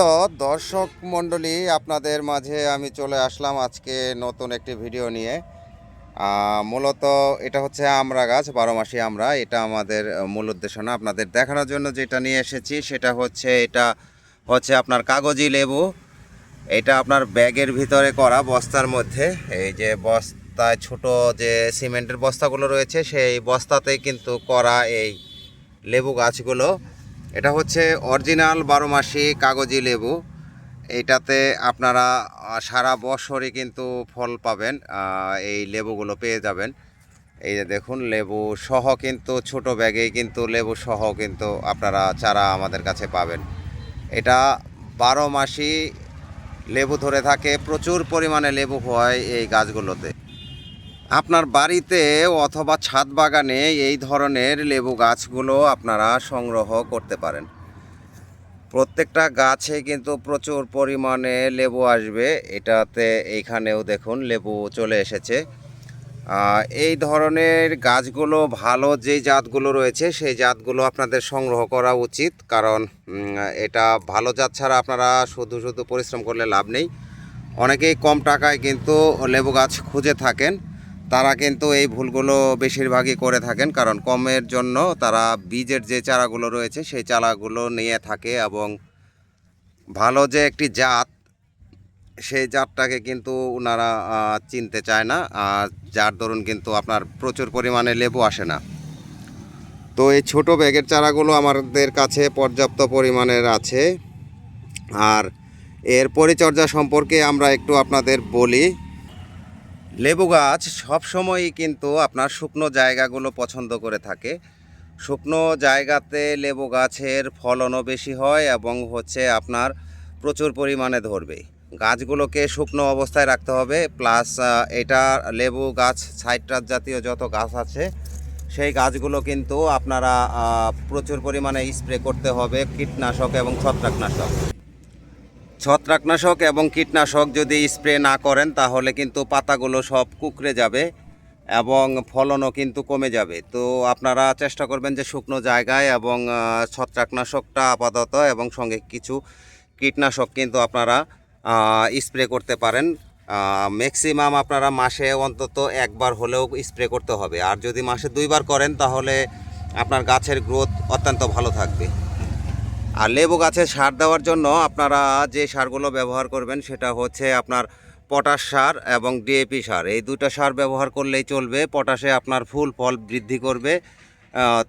তো দর্শক মণ্ডলী, আপনাদের মাঝে আমি চলে আসলাম আজকে নতুন একটি ভিডিও নিয়ে। মূলত এটা হচ্ছে আমরা গাছ, বারো মাসি আমরা। এটা আমাদের মূল উদ্দেশ্য না, আপনাদের দেখানোর জন্য যেটা নিয়ে এসেছি সেটা হচ্ছে, এটা হচ্ছে আপনার কাগজি লেবু। এটা আপনার ব্যাগের ভিতরে করা বস্তার মধ্যে। এই যে বস্তায় ছোট যে সিমেন্টের বস্তাগুলো রয়েছে, সেই বস্তাতেই কিন্তু করা এই লেবু গাছগুলো। এটা হচ্ছে অরিজিনাল বারো মাসি কাগজি লেবু। এইটাতে আপনারা সারা বছরই কিন্তু ফল পাবেন এই লেবুগুলো পেয়ে যাবেন। এই যে দেখুন, লেবু সহ কিন্তু, ছোট ব্যাগেই কিন্তু, লেবু সহ কিন্তু আপনারা চারা আমাদের কাছে পাবেন। এটা বারো মাসি লেবু ধরে থাকে, প্রচুর পরিমাণে লেবু হয় এই গাছগুলোতে। আপনার বাড়িতে অথবা ছাদ বাগানে এই ধরনের লেবু গাছগুলো আপনারা সংগ্রহ করতে পারেন। প্রত্যেকটা গাছে কিন্তু প্রচুর পরিমাণে লেবু আসবে। এটাতে এইখানেও দেখুন লেবু চলে এসেছে। এই ধরনের গাছগুলো ভালো যে জাতগুলো রয়েছে, সেই জাতগুলো আপনাদের সংগ্রহ করা উচিত। কারণ এটা ভালো জাত ছাড়া আপনারা শুধু শুধু পরিশ্রম করলে লাভ নেই। অনেকেই কম টাকায় কিন্তু লেবু গাছ খুঁজে থাকেন। তারা কিন্তু এই ভুলগুলো বেশিরভাগই করে থাকেন, কারণ কমের জন্য তারা বীজের যে চারাগুলো রয়েছে সেই চারাগুলো নিয়ে থাকে এবং ভালো যে একটি জাত, সেই জাতটাকে কিন্তু ওনারা চিনতে চায় না। আর যার দরুন কিন্তু আপনার প্রচুর পরিমাণে লেবু আসে না। তো এই ছোট ব্যাগের চারাগুলো আমাদের কাছে পর্যাপ্ত পরিমাণের আছে। আর এর পরিচর্যা সম্পর্কে আমরা একটু আপনাদের বলি। লেবু গাছ সবসময়ই কিন্তু আপনার শুকনো জায়গাগুলো পছন্দ করে থাকে। শুকনো জায়গাতে লেবু গাছের ফলনও বেশি হয় এবং হচ্ছে আপনার প্রচুর পরিমাণে ধরবে। গাছগুলোকে শুকনো অবস্থায় রাখতে হবে, প্লাস এটা লেবু গাছ সাইট্রাস জাতীয় যত গাছ আছে, সেই গাছগুলো কিন্তু আপনারা প্রচুর পরিমাণে স্প্রে করতে হবে কীটনাশক এবং ছত্রাকনাশক। ছত্রাকনাশক এবং কীটনাশক যদি স্প্রে না করেন, তাহলে কিন্তু পাতাগুলো সব কুকড়ে যাবে এবং ফলনও কিন্তু কমে যাবে। তো আপনারা চেষ্টা করবেন যে শুকনো জায়গায় এবং ছত্রাকনাশকটা আপাতত এবং সঙ্গে কিছু কীটনাশক কিন্তু আপনারা স্প্রে করতে পারেন। ম্যাক্সিমাম আপনারা মাসে অন্তত একবার হলেও স্প্রে করতে হবে। আর যদি মাসে দুইবার করেন, তাহলে আপনার গাছের গ্রোথ অত্যন্ত ভালো থাকবে। আর লেবু গাছে সার দেওয়ার জন্য আপনারা যে সারগুলো ব্যবহার করবেন সেটা হচ্ছে আপনার পটাশ সার এবং ডিএপি সার। এই দুটো সার ব্যবহার করলেই চলবে, পটাশে আপনার ফুল ফল বৃদ্ধি করবে।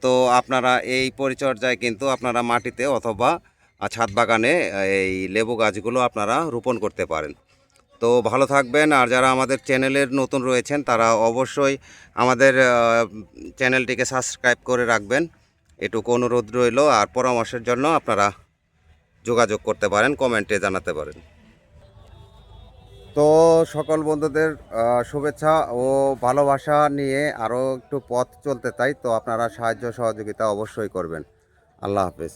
তো আপনারা এই পরিচর্যায় কিন্তু আপনারা মাটিতে অথবা ছাদ বাগানে এই লেবু গাছগুলো আপনারা রোপণ করতে পারেন। তো ভালো থাকবেন, আর যারা আমাদের চ্যানেলের নতুন রয়েছেন তারা অবশ্যই আমাদের চ্যানেলটিকে সাবস্ক্রাইব করে রাখবেন। এটুকু অনুরোধ রইল আর পরামর্শের জন্য আপনারা যোগাযোগ করতে পারেন, কমেন্টে জানাতে পারেন। তো সকল বন্ধুদের শুভেচ্ছা ও ভালোবাসা নিয়ে আরও একটু পথ চলতে চাই, তো আপনারা সাহায্য সহযোগিতা অবশ্যই করবেন। আল্লাহ হাফেজ।